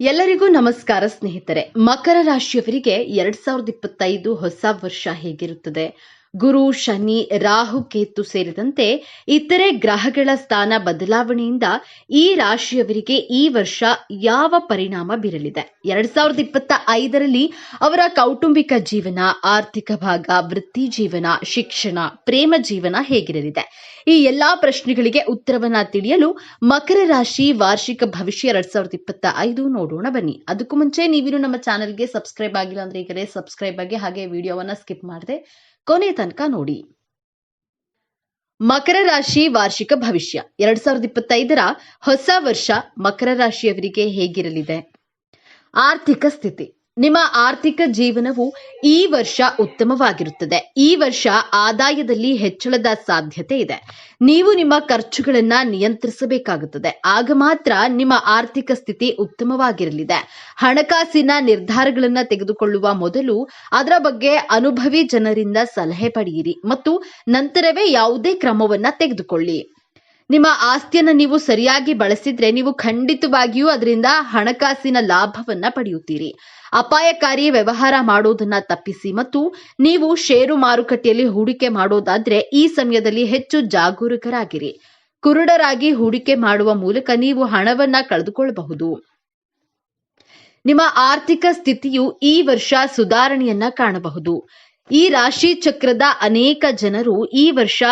ಎಲ್ಲರಿಗೂ ನಮಸ್ಕಾರ ಸ್ನೇಹಿತರೆ. ಮಕರ ರಾಶಿಯವರಿಗೆ ಎರಡ್ ಸಾವಿರದ ಇಪ್ಪತ್ತೈದು ಹೊಸ ವರ್ಷ ಹೇಗಿರುತ್ತದೆ? ಗುರು, ಶನಿ, ರಾಹು, ಕೇತು ಸೇರಿದಂತೆ ಇತರೆ ಗ್ರಹಗಳ ಸ್ಥಾನ ಬದಲಾವಣೆಯಿಂದ ಈ ರಾಶಿಯವರಿಗೆ ಈ ವರ್ಷ ಯಾವ ಪರಿಣಾಮ ಬೀರಲಿದೆ? ಎರಡ್ ಸಾವಿರದ ಇಪ್ಪತ್ತ ಐದರಲ್ಲಿ ಅವರ ಕೌಟುಂಬಿಕ ಜೀವನ, ಆರ್ಥಿಕ ಭಾಗ, ವೃತ್ತಿ ಜೀವನ, ಶಿಕ್ಷಣ, ಪ್ರೇಮ ಜೀವನ ಹೇಗಿರಲಿದೆ? ಈ ಎಲ್ಲಾ ಪ್ರಶ್ನೆಗಳಿಗೆ ಉತ್ತರವನ್ನ ತಿಳಿಯಲು ಮಕರ ರಾಶಿ ವಾರ್ಷಿಕ ಭವಿಷ್ಯ ಎರಡ್ ಸಾವಿರದ ಇಪ್ಪತ್ತ ಐದು ನೋಡೋಣ ಬನ್ನಿ. ಅದಕ್ಕೂ ಮುಂಚೆ ನೀವಿನ್ನು ನಮ್ಮ ಚಾನೆಲ್ಗೆ ಸಬ್ಸ್ಕ್ರೈಬ್ ಆಗಿಲ್ಲ ಅಂದ್ರೆ ಈಗಲೇ ಸಬ್ಸ್ಕ್ರೈಬ್ ಆಗಿ ಹಾಗೆ ವಿಡಿಯೋವನ್ನ ಸ್ಕಿಪ್ ಮಾಡದೆ ಕೊನೆ ತನಕ ನೋಡಿ. ಮಕರ ರಾಶಿ ವಾರ್ಷಿಕ ಭವಿಷ್ಯ. ಎರಡ್ ಸಾವಿರದ ಇಪ್ಪತ್ತೈದರ ಹೊಸ ವರ್ಷ ಮಕರ ರಾಶಿಯವರಿಗೆ ಹೇಗಿರಲಿದೆ? ಆರ್ಥಿಕ ಸ್ಥಿತಿ. ನಿಮ್ಮ ಆರ್ಥಿಕ ಜೀವನವು ಈ ವರ್ಷ ಉತ್ತಮವಾಗಿರುತ್ತದೆ. ಈ ವರ್ಷ ಆದಾಯದಲ್ಲಿ ಹೆಚ್ಚಳದ ಸಾಧ್ಯತೆ ಇದೆ. ನೀವು ನಿಮ್ಮ ಖರ್ಚುಗಳನ್ನು ನಿಯಂತ್ರಿಸಬೇಕಾಗುತ್ತದೆ. ಆಗ ಮಾತ್ರ ನಿಮ್ಮ ಆರ್ಥಿಕ ಸ್ಥಿತಿ ಉತ್ತಮವಾಗಿರಲಿದೆ. ಹಣಕಾಸಿನ ನಿರ್ಧಾರಗಳನ್ನು ತೆಗೆದುಕೊಳ್ಳುವ ಮೊದಲು ಅದರ ಬಗ್ಗೆ ಅನುಭವಿ ಜನರಿಂದ ಸಲಹೆ ಪಡೆಯಿರಿ ಮತ್ತು ನಂತರವೇ ಯಾವುದೇ ಕ್ರಮವನ್ನು ತೆಗೆದುಕೊಳ್ಳಿ. ನಿಮ್ಮ ಆಸ್ತಿಯನ್ನು ನೀವು ಸರಿಯಾಗಿ ಬಳಸಿದ್ರೆ ನೀವು ಖಂಡಿತವಾಗಿಯೂ ಅದರಿಂದ ಹಣಕಾಸಿನ ಲಾಭವನ್ನ ಪಡೆಯುತ್ತೀರಿ. ಅಪಾಯಕಾರಿ ವ್ಯವಹಾರ ಮಾಡೋದನ್ನ ತಪ್ಪಿಸಿ ಮತ್ತು ನೀವು ಷೇರು ಮಾರುಕಟ್ಟೆಯಲ್ಲಿ ಹೂಡಿಕೆ ಮಾಡೋದಾದ್ರೆ ಈ ಸಮಯದಲ್ಲಿ ಹೆಚ್ಚು ಜಾಗರೂಕರಾಗಿರಿ. ಕುರುಡರಾಗಿ ಹೂಡಿಕೆ ಮಾಡುವ ಮೂಲಕ ನೀವು ಹಣವನ್ನ ಕಳೆದುಕೊಳ್ಳಬಹುದು. ನಿಮ್ಮ ಆರ್ಥಿಕ ಸ್ಥಿತಿಯು ಈ ವರ್ಷ ಸುಧಾರಣೆಯನ್ನ ಕಾಣಬಹುದು. ಈ ರಾಶಿ ಚಕ್ರದ ಅನೇಕ ಜನರು ಈ ವರ್ಷ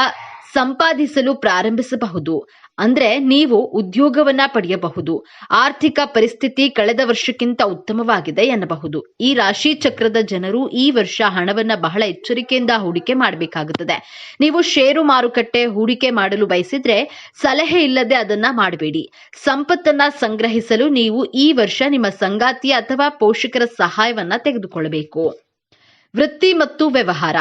ಸಂಪಾದಿಸಲು ಪ್ರಾರಂಭಿಸಬಹುದು. ಅಂದ್ರೆ ನೀವು ಉದ್ಯೋಗವನ್ನ ಪಡೆಯಬಹುದು. ಆರ್ಥಿಕ ಪರಿಸ್ಥಿತಿ ಕಳೆದ ವರ್ಷಕ್ಕಿಂತ ಉತ್ತಮವಾಗಿದೆ ಎನ್ನಬಹುದು. ಈ ರಾಶಿ ಚಕ್ರದ ಜನರು ಈ ವರ್ಷ ಹಣವನ್ನ ಬಹಳ ಎಚ್ಚರಿಕೆಯಿಂದ ಹೂಡಿಕೆ ಮಾಡಬೇಕಾಗುತ್ತದೆ. ನೀವು ಷೇರು ಮಾರುಕಟ್ಟೆ ಹೂಡಿಕೆ ಮಾಡಲು ಬಯಸಿದ್ರೆ ಸಲಹೆ ಇಲ್ಲದೆ ಅದನ್ನ ಮಾಡಬೇಡಿ. ಸಂಪತ್ತನ್ನ ಸಂಗ್ರಹಿಸಲು ನೀವು ಈ ವರ್ಷ ನಿಮ್ಮ ಸಂಗಾತಿ ಅಥವಾ ಪೋಷಕರ ಸಹಾಯವನ್ನ ತೆಗೆದುಕೊಳ್ಳಬೇಕು. ವೃತ್ತಿ ಮತ್ತು ವ್ಯವಹಾರ.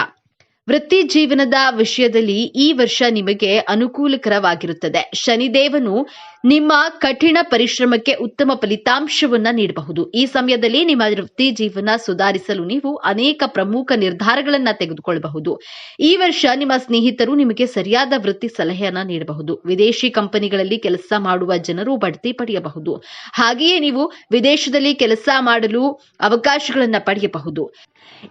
ವೃತ್ತಿ ಜೀವನದ ವಿಷಯದಲ್ಲಿ ಈ ವರ್ಷ ನಿಮಗೆ ಅನುಕೂಲಕರವಾಗಿರುತ್ತದೆ. ಶನಿದೇವನು ನಿಮ್ಮ ಕಠಿಣ ಪರಿಶ್ರಮಕ್ಕೆ ಉತ್ತಮ ಫಲಿತಾಂಶವನ್ನ ನೀಡಬಹುದು. ಈ ಸಮಯದಲ್ಲಿ ನಿಮ್ಮ ವೃತ್ತಿ ಜೀವನ ಸುಧಾರಿಸಲು ನೀವು ಅನೇಕ ಪ್ರಮುಖ ನಿರ್ಧಾರಗಳನ್ನ ತೆಗೆದುಕೊಳ್ಳಬಹುದು. ಈ ವರ್ಷ ನಿಮ್ಮ ಸ್ನೇಹಿತರು ನಿಮಗೆ ಸರಿಯಾದ ವೃತ್ತಿ ಸಲಹೆಯನ್ನ ನೀಡಬಹುದು. ವಿದೇಶಿ ಕಂಪನಿಗಳಲ್ಲಿ ಕೆಲಸ ಮಾಡುವ ಜನರು ಬಡ್ತಿ ಪಡೆಯಬಹುದು. ಹಾಗೆಯೇ ನೀವು ವಿದೇಶದಲ್ಲಿ ಕೆಲಸ ಮಾಡಲು ಅವಕಾಶಗಳನ್ನ ಪಡೆಯಬಹುದು.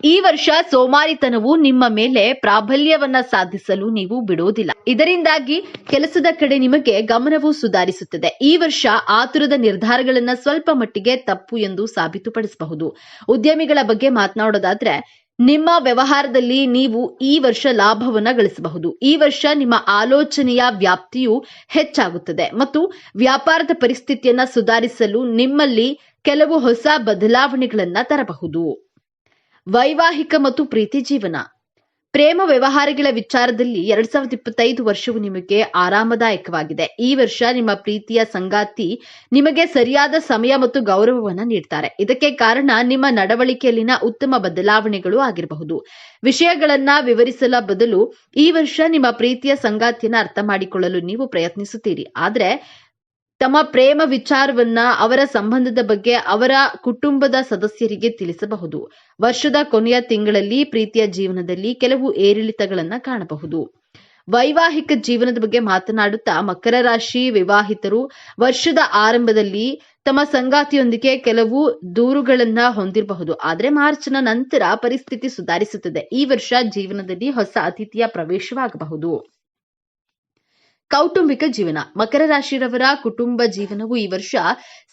ಈ ವರ್ಷ ಸೋಮಾರಿತನವು ನಿಮ್ಮ ಮೇಲೆ ಪ್ರಾಬಲ್ಯವನ್ನ ಸಾಧಿಸಲು ನೀವು ಬಿಡೋದಿಲ್ಲ ಇದರಿಂದಾಗಿ ಕೆಲಸದ ಕಡೆ ನಿಮಗೆ ಗಮನವು ಸುಧಾರಿಸುತ್ತದೆ ಈ ವರ್ಷ ಆತುರದ ನಿರ್ಧಾರಗಳನ್ನ ಸ್ವಲ್ಪ ಮಟ್ಟಿಗೆ ತಪ್ಪು ಎಂದು ಸಾಬೀತುಪಡಿಸಬಹುದು. ಉದ್ಯಮಿಗಳ ಬಗ್ಗೆ ಮಾತನಾಡೋದಾದ್ರೆ, ನಿಮ್ಮ ವ್ಯವಹಾರದಲ್ಲಿ ನೀವು ಈ ವರ್ಷ ಲಾಭವನ್ನ ಗಳಿಸಬಹುದು. ಈ ವರ್ಷ ನಿಮ್ಮ ಆಲೋಚನೆಯ ವ್ಯಾಪ್ತಿಯು ಹೆಚ್ಚಾಗುತ್ತದೆ ಮತ್ತು ವ್ಯಾಪಾರದ ಪರಿಸ್ಥಿತಿಯನ್ನ ಸುಧಾರಿಸಲು ನಿಮ್ಮಲ್ಲಿ ಕೆಲವು ಹೊಸ ಬದಲಾವಣೆಗಳನ್ನ ತರಬಹುದು. ವೈವಾಹಿಕ ಮತ್ತು ಪ್ರೀತಿ ಜೀವನ. ಪ್ರೇಮ ವ್ಯವಹಾರಗಳ ವಿಚಾರದಲ್ಲಿ ಎರಡ್ ಸಾವಿರದ ಇಪ್ಪತ್ತೈದು ವರ್ಷವು ನಿಮಗೆ ಆರಾಮದಾಯಕವಾಗಿದೆ. ಈ ವರ್ಷ ನಿಮ್ಮ ಪ್ರೀತಿಯ ಸಂಗಾತಿ ನಿಮಗೆ ಸರಿಯಾದ ಸಮಯ ಮತ್ತು ಗೌರವವನ್ನು ನೀಡ್ತಾರೆ. ಇದಕ್ಕೆ ಕಾರಣ ನಿಮ್ಮ ನಡವಳಿಕೆಯಲ್ಲಿನ ಉತ್ತಮ ಬದಲಾವಣೆಗಳು ಆಗಿರಬಹುದು. ವಿಷಯಗಳನ್ನ ವಿವರಿಸಲ ಬದಲು ಈ ವರ್ಷ ನಿಮ್ಮ ಪ್ರೀತಿಯ ಸಂಗಾತಿಯನ್ನ ಅರ್ಥ ಮಾಡಿಕೊಳ್ಳಲು ನೀವು ಪ್ರಯತ್ನಿಸುತ್ತೀರಿ. ಆದ್ರೆ ತಮ್ಮ ಪ್ರೇಮ ವಿಚಾರವನ್ನ ಅವರ ಸಂಬಂಧದ ಬಗ್ಗೆ ಅವರ ಕುಟುಂಬದ ಸದಸ್ಯರಿಗೆ ತಿಳಿಸಬಹುದು. ವರ್ಷದ ಕೊನೆಯ ತಿಂಗಳಲ್ಲಿ ಪ್ರೀತಿಯ ಜೀವನದಲ್ಲಿ ಕೆಲವು ಏರಿಳಿತಗಳನ್ನ ಕಾಣಬಹುದು. ವೈವಾಹಿಕ ಜೀವನದ ಬಗ್ಗೆ ಮಾತನಾಡುತ್ತಾ ಮಕರ ರಾಶಿ ವಿವಾಹಿತರು ವರ್ಷದ ಆರಂಭದಲ್ಲಿ ತಮ್ಮ ಸಂಗಾತಿಯೊಂದಿಗೆ ಕೆಲವು ದೂರುಗಳನ್ನ ಹೊಂದಿರಬಹುದು. ಆದ್ರೆ ಮಾರ್ಚ್ನ ನಂತರ ಪರಿಸ್ಥಿತಿ ಸುಧಾರಿಸುತ್ತದೆ. ಈ ವರ್ಷ ಜೀವನದಲ್ಲಿ ಹೊಸ ಅತಿಥಿಯ ಪ್ರವೇಶವಾಗಬಹುದು. ಕೌಟುಂಬಿಕ ಜೀವನ. ಮಕರ ರಾಶಿಯವರ ಕುಟುಂಬ ಜೀವನವು ಈ ವರ್ಷ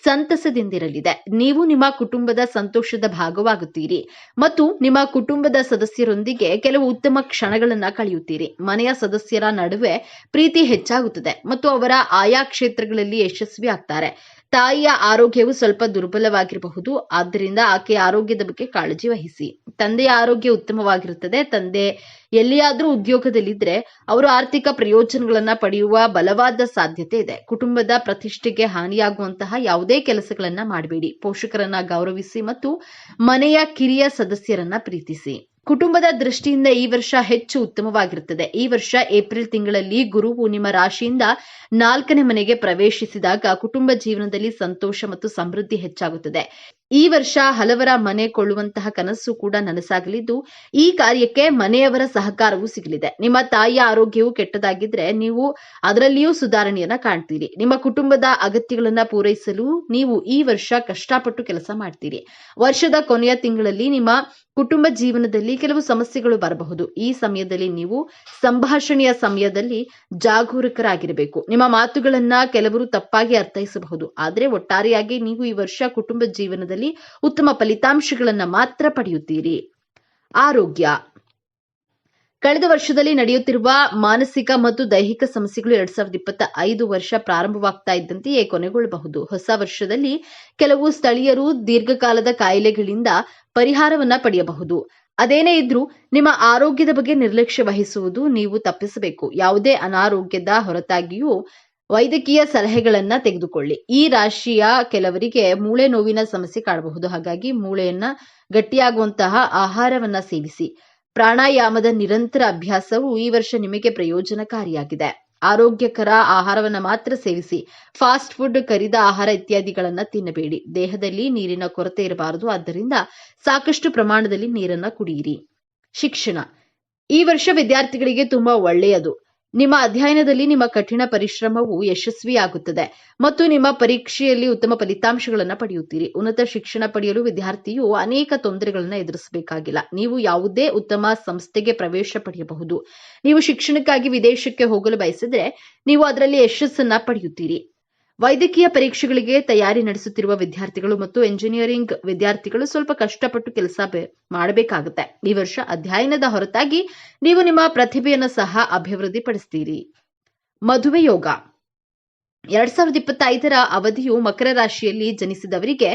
ಸಂತಸದಿಂದಿರಲಿದೆ. ನೀವು ನಿಮ್ಮ ಕುಟುಂಬದ ಸಂತೋಷದ ಭಾಗವಾಗುತ್ತೀರಿ. ಮತ್ತು ನಿಮ್ಮ ಕುಟುಂಬದ ಸದಸ್ಯರೊಂದಿಗೆ ಕೆಲವು ಉತ್ತಮ ಕ್ಷಣಗಳನ್ನ ಕಳೆಯುತ್ತೀರಿ. ಮನೆಯ ಸದಸ್ಯರ ನಡುವೆ ಪ್ರೀತಿ ಹೆಚ್ಚಾಗುತ್ತದೆ. ಮತ್ತು ಅವರ ಆಯಾ ಕ್ಷೇತ್ರಗಳಲ್ಲಿ ಯಶಸ್ವಿ ಆಗ್ತಾರೆ. ತಾಯಿಯ ಆರೋಗ್ಯವು ಸ್ವಲ್ಪ ದುರ್ಬಲವಾಗಿರಬಹುದು. ಆದ್ದರಿಂದ ಆಕೆಯ ಆರೋಗ್ಯದ ಬಗ್ಗೆ ಕಾಳಜಿ ವಹಿಸಿ. ತಂದೆಯ ಆರೋಗ್ಯ ಉತ್ತಮವಾಗಿರುತ್ತದೆ. ತಂದೆ ಎಲ್ಲಿಯಾದ್ರೂ ಉದ್ಯೋಗದಲ್ಲಿದ್ರೆ ಅವರು ಆರ್ಥಿಕ ಪ್ರಯೋಜನಗಳನ್ನ ಪಡೆಯುವ ಬಲವಾದ ಸಾಧ್ಯತೆ ಇದೆ. ಕುಟುಂಬದ ಪ್ರತಿಷ್ಠೆಗೆ ಹಾನಿಯಾಗುವಂತಹ ಯಾವುದೇ ಕೆಲಸಗಳನ್ನ ಮಾಡಬೇಡಿ. ಪೋಷಕರನ್ನ ಗೌರವಿಸಿ ಮತ್ತು ಮನೆಯ ಕಿರಿಯ ಸದಸ್ಯರನ್ನ ಪ್ರೀತಿಸಿ. ಕುಟುಂಬದ ದೃಷ್ಟಿಯಿಂದ ಈ ವರ್ಷ ಹೆಚ್ಚು ಉತ್ತಮವಾಗಿರುತ್ತದೆ. ಈ ವರ್ಷ ಏಪ್ರಿಲ್ ತಿಂಗಳಲ್ಲಿ ಗುರುವು ನಿಮ್ಮ ರಾಶಿಯಿಂದ ನಾಲ್ಕನೇ ಮನೆಗೆ ಪ್ರವೇಶಿಸಿದಾಗ ಕುಟುಂಬ ಜೀವನದಲ್ಲಿ ಸಂತೋಷ ಮತ್ತು ಸಮೃದ್ಧಿ ಹೆಚ್ಚಾಗುತ್ತದೆ. ಈ ವರ್ಷ ಹಲವರ ಮನೆ ಕೊಳ್ಳುವಂತಹ ಕನಸು ಕೂಡ ನನಸಾಗಲಿದ್ದು, ಈ ಕಾರ್ಯಕ್ಕೆ ಮನೆಯವರ ಸಹಕಾರವೂ ಸಿಗಲಿದೆ. ನಿಮ್ಮ ತಾಯಿಯ ಆರೋಗ್ಯವು ಕೆಟ್ಟದಾಗಿದ್ರೆ ನೀವು ಅದರಲ್ಲಿಯೂ ಸುಧಾರಣೆಯನ್ನ ಕಾಣ್ತೀರಿ. ನಿಮ್ಮ ಕುಟುಂಬದ ಅಗತ್ಯಗಳನ್ನ ಪೂರೈಸಲು ನೀವು ಈ ವರ್ಷ ಕಷ್ಟಪಟ್ಟು ಕೆಲಸ ಮಾಡ್ತೀರಿ. ವರ್ಷದ ಕೊನೆಯ ತಿಂಗಳಲ್ಲಿ ನಿಮ್ಮ ಕುಟುಂಬ ಜೀವನದಲ್ಲಿ ಕೆಲವು ಸಮಸ್ಯೆಗಳು ಬರಬಹುದು. ಈ ಸಮಯದಲ್ಲಿ ನೀವು ಸಂಭಾಷಣೆಯ ಸಮಯದಲ್ಲಿ ಜಾಗರೂಕರಾಗಿರಬೇಕು. ನಿಮ್ಮ ಮಾತುಗಳನ್ನ ಕೆಲವರು ತಪ್ಪಾಗಿ ಅರ್ಥೈಸಬಹುದು. ಆದ್ರೆ ಒಟ್ಟಾರೆಯಾಗಿ ನೀವು ಈ ವರ್ಷ ಕುಟುಂಬ ಜೀವನದಲ್ಲಿ ಉತ್ತಮ ಫಲಿತಾಂಶಗಳನ್ನ ಮಾತ್ರ ಪಡೆಯುತ್ತೀರಿ. ಆರೋಗ್ಯ. ಕಳೆದ ವರ್ಷದಲ್ಲಿ ನಡೆಯುತ್ತಿರುವ ಮಾನಸಿಕ ಮತ್ತು ದೈಹಿಕ ಸಮಸ್ಯೆಗಳು ಎರಡ್ ಸಾವಿರದ ಇಪ್ಪತ್ತ ಐದು ವರ್ಷ ಪ್ರಾರಂಭವಾಗ್ತಾ ಇದ್ದಂತೆಯೇ ಕೊನೆಗೊಳ್ಳಬಹುದು. ಹೊಸ ವರ್ಷದಲ್ಲಿ ಕೆಲವು ಸ್ಥಳೀಯರು ದೀರ್ಘಕಾಲದ ಕಾಯಿಲೆಗಳಿಂದ ಪರಿಹಾರವನ್ನ ಪಡೆಯಬಹುದು. ಅದೇನೇ ಇದ್ರೂ ನಿಮ್ಮ ಆರೋಗ್ಯದ ಬಗ್ಗೆ ನಿರ್ಲಕ್ಷ್ಯ ವಹಿಸುವುದು ನೀವು ತಪ್ಪಿಸಬೇಕು. ಯಾವುದೇ ಅನಾರೋಗ್ಯದ ಹೊರತಾಗಿಯೂ ವೈದ್ಯಕೀಯ ಸಲಹೆಗಳನ್ನ ತೆಗೆದುಕೊಳ್ಳಿ. ಈ ರಾಶಿಯ ಕೆಲವರಿಗೆ ಮೂಳೆ ನೋವಿನ ಸಮಸ್ಯೆ ಕಾಣಬಹುದು. ಹಾಗಾಗಿ ಮೂಳೆಯನ್ನ ಗಟ್ಟಿಯಾಗುವಂತಹ ಆಹಾರವನ್ನ ಸೇವಿಸಿ. ಪ್ರಾಣಾಯಾಮದ ನಿರಂತರ ಅಭ್ಯಾಸವು ಈ ವರ್ಷ ನಿಮಗೆ ಪ್ರಯೋಜನಕಾರಿಯಾಗಿದೆ. ಆರೋಗ್ಯಕರ ಆಹಾರವನ್ನ ಮಾತ್ರ ಸೇವಿಸಿ. ಫಾಸ್ಟ್ ಫುಡ್, ಕರಿದ ಆಹಾರ ಇತ್ಯಾದಿಗಳನ್ನ ತಿನ್ನಬೇಡಿ. ದೇಹದಲ್ಲಿ ನೀರಿನ ಕೊರತೆ ಇರಬಾರದು. ಆದ್ದರಿಂದ ಸಾಕಷ್ಟು ಪ್ರಮಾಣದಲ್ಲಿ ನೀರನ್ನ ಕುಡಿಯಿರಿ. ಶಿಕ್ಷಣ. ಈ ವರ್ಷ ವಿದ್ಯಾರ್ಥಿಗಳಿಗೆ ತುಂಬಾ ಒಳ್ಳೆಯದು. ನಿಮ್ಮ ಅಧ್ಯಯನದಲ್ಲಿ ನಿಮ್ಮ ಕಠಿಣ ಪರಿಶ್ರಮವು ಯಶಸ್ವಿಯಾಗುತ್ತದೆ ಮತ್ತು ನಿಮ್ಮ ಪರೀಕ್ಷೆಯಲ್ಲಿ ಉತ್ತಮ ಫಲಿತಾಂಶಗಳನ್ನು ಪಡೆಯುತ್ತೀರಿ. ಉನ್ನತ ಶಿಕ್ಷಣ ಪಡೆಯಲು ವಿದ್ಯಾರ್ಥಿಯು ಅನೇಕ ತೊಂದರೆಗಳನ್ನು ಎದುರಿಸಬೇಕಾಗಿಲ್ಲ. ನೀವು ಯಾವುದೇ ಉತ್ತಮ ಸಂಸ್ಥೆಗೆ ಪ್ರವೇಶ ಪಡೆಯಬಹುದು. ನೀವು ಶಿಕ್ಷಣಕ್ಕಾಗಿ ವಿದೇಶಕ್ಕೆ ಹೋಗಲು ಬಯಸಿದ್ರೆ ನೀವು ಅದರಲ್ಲಿ ಯಶಸ್ಸನ್ನ ಪಡೆಯುತ್ತೀರಿ. ವೈದ್ಯಕೀಯ ಪರೀಕ್ಷೆಗಳಿಗೆ ತಯಾರಿ ನಡೆಸುತ್ತಿರುವ ವಿದ್ಯಾರ್ಥಿಗಳು ಮತ್ತು ಎಂಜಿನಿಯರಿಂಗ್ ವಿದ್ಯಾರ್ಥಿಗಳು ಸ್ವಲ್ಪ ಕಷ್ಟಪಟ್ಟು ಕೆಲಸ ಮಾಡಬೇಕಾಗುತ್ತೆ. ಈ ವರ್ಷ ಅಧ್ಯಯನದ ಹೊರತಾಗಿ ನೀವು ನಿಮ್ಮ ಪ್ರತಿಭೆಯನ್ನು ಸಹ ಅಭಿವೃದ್ಧಿಪಡಿಸ್ತೀರಿ. ಮದುವೆ ಯೋಗ. ಎರಡ್ ಸಾವಿರದ ಇಪ್ಪತ್ತೈದರ ಅವಧಿಯು ಮಕರ ರಾಶಿಯಲ್ಲಿ ಜನಿಸಿದವರಿಗೆ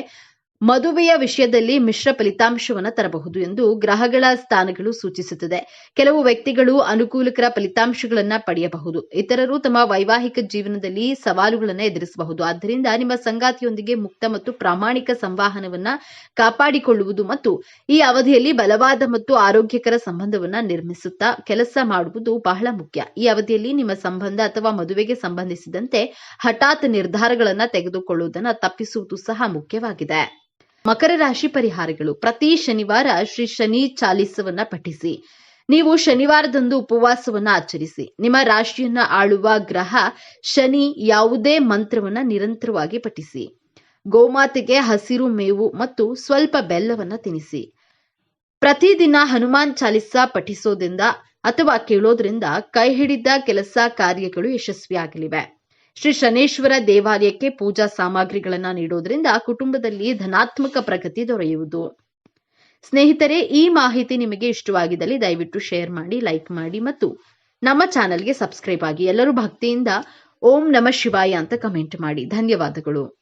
ಮದುವೆಯ ವಿಷಯದಲ್ಲಿ ಮಿಶ್ರ ಫಲಿತಾಂಶವನ್ನು ತರಬಹುದು ಎಂದು ಗ್ರಹಗಳ ಸ್ಥಾನಗಳು ಸೂಚಿಸುತ್ತದೆ. ಕೆಲವು ವ್ಯಕ್ತಿಗಳು ಅನುಕೂಲಕರ ಫಲಿತಾಂಶಗಳನ್ನು ಪಡೆಯಬಹುದು. ಇತರರು ತಮ್ಮ ವೈವಾಹಿಕ ಜೀವನದಲ್ಲಿ ಸವಾಲುಗಳನ್ನು ಎದುರಿಸಬಹುದು. ಆದ್ದರಿಂದ ನಿಮ್ಮ ಸಂಗಾತಿಯೊಂದಿಗೆ ಮುಕ್ತ ಮತ್ತು ಪ್ರಾಮಾಣಿಕ ಸಂವಹನವನ್ನ ಕಾಪಾಡಿಕೊಳ್ಳುವುದು ಮತ್ತು ಈ ಅವಧಿಯಲ್ಲಿ ಬಲವಾದ ಮತ್ತು ಆರೋಗ್ಯಕರ ಸಂಬಂಧವನ್ನ ನಿರ್ಮಿಸುತ್ತಾ ಕೆಲಸ ಮಾಡುವುದು ಬಹಳ ಮುಖ್ಯ. ಈ ಅವಧಿಯಲ್ಲಿ ನಿಮ್ಮ ಸಂಬಂಧ ಅಥವಾ ಮದುವೆಗೆ ಸಂಬಂಧಿಸಿದಂತೆ ಹಠಾತ್ ನಿರ್ಧಾರಗಳನ್ನ ತೆಗೆದುಕೊಳ್ಳುವುದನ್ನು ತಪ್ಪಿಸುವುದು ಸಹ ಮುಖ್ಯವಾಗಿದೆ. ಮಕರ ರಾಶಿ ಪರಿಹಾರಗಳು. ಪ್ರತಿ ಶನಿವಾರ ಶ್ರೀ ಶನಿ ಚಾಲಿಸವನ್ನ ಪಠಿಸಿ. ನೀವು ಶನಿವಾರದಂದು ಉಪವಾಸವನ್ನ ಆಚರಿಸಿ. ನಿಮ್ಮ ರಾಶಿಯನ್ನ ಆಳುವ ಗ್ರಹ ಶನಿ ಯಾವುದೇ ಮಂತ್ರವನ್ನ ನಿರಂತರವಾಗಿ ಪಠಿಸಿ. ಗೋಮಾತೆಗೆ ಹಸಿರು ಮೇವು ಮತ್ತು ಸ್ವಲ್ಪ ಬೆಲ್ಲವನ್ನ ತಿನ್ನಿಸಿ ಪ್ರತಿದಿನ ಹನುಮಾನ್ ಚಾಲಿಸ ಪಠಿಸೋದ್ರಿಂದ ಅಥವಾ ಕೇಳೋದ್ರಿಂದ ಕೈ ಹಿಡಿದ ಕೆಲಸ ಕಾರ್ಯಗಳು ಯಶಸ್ವಿಯಾಗಲಿವೆ. ಶ್ರೀ ಶನೇಶ್ವರ ದೇವಾಲಯಕ್ಕೆ ಪೂಜಾ ಸಾಮಗ್ರಿಗಳನ್ನ ನೀಡೋದ್ರಿಂದ ಕುಟುಂಬದಲ್ಲಿ ಧನಾತ್ಮಕ ಪ್ರಗತಿ ದೊರೆಯುವುದು. ಸ್ನೇಹಿತರೆ, ಈ ಮಾಹಿತಿ ನಿಮಗೆ ಇಷ್ಟವಾಗಿದ್ದಲ್ಲಿ ದಯವಿಟ್ಟು ಶೇರ್ ಮಾಡಿ, ಲೈಕ್ ಮಾಡಿ ಮತ್ತು ನಮ್ಮ ಚಾನೆಲ್ಗೆ ಸಬ್ಸ್ಕ್ರೈಬ್ ಆಗಿ ಎಲ್ಲರೂ ಭಕ್ತಿಯಿಂದ ಓಂ ನಮ ಶಿವಾಯ ಅಂತ ಕಮೆಂಟ್ ಮಾಡಿ. ಧನ್ಯವಾದಗಳು.